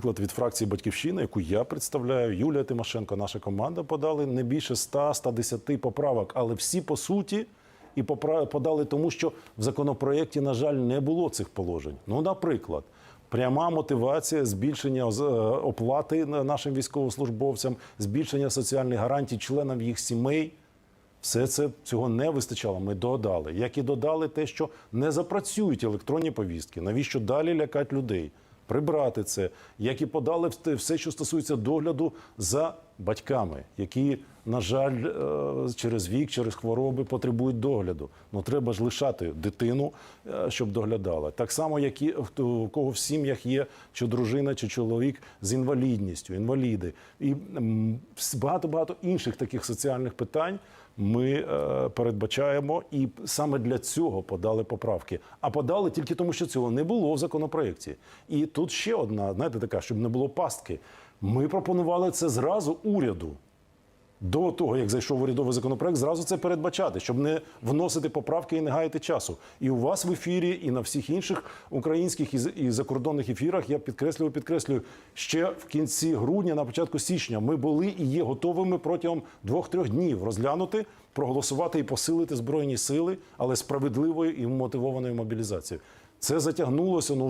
Наприклад, від фракції Батьківщина, яку я представляю, Юлія Тимошенко, наша команда подали не більше 100-110 поправок, але всі по суті і подали тому, що в законопроєкті, на жаль, не було цих положень. Ну, наприклад. Пряма мотивація збільшення е, оплати нашим військовослужбовцям, збільшення соціальних гарантій членам їх сімей. Все це цього не вистачало. Ми додали. Як і додали те, що не запрацюють електронні повістки. Навіщо далі лякати людей? Прибрати це, як і подали вс- все, що стосується догляду за батьками, які, на жаль, е, через вік, через хвороби потребують догляду. Ну треба ж лишати дитину, е, щоб доглядала. Так само, як і у кого в сім'ях є чи дружина, чи чоловік з інвалідністю, інваліди, і багато-багато інших таких соціальних питань ми е, передбачаємо, і саме для цього подали поправки. А подали тільки тому, що цього не було в законопроєкті. І тут ще одна, знаєте, така, щоб не було пастки. Ми пропонували це зразу уряду. До того, як зайшов урядовий законопроект, зразу це передбачати, щоб не вносити поправки і не гаяти часу. І у вас в ефірі, і на всіх інших українських і закордонних ефірах я підкреслюю, підкреслюю, ще в кінці грудня, на початку січня, ми були і є готовими протягом двох-трьох днів розглянути, проголосувати і посилити збройні сили, але справедливою і мотивованою мобілізацією. Це затягнулося. Ну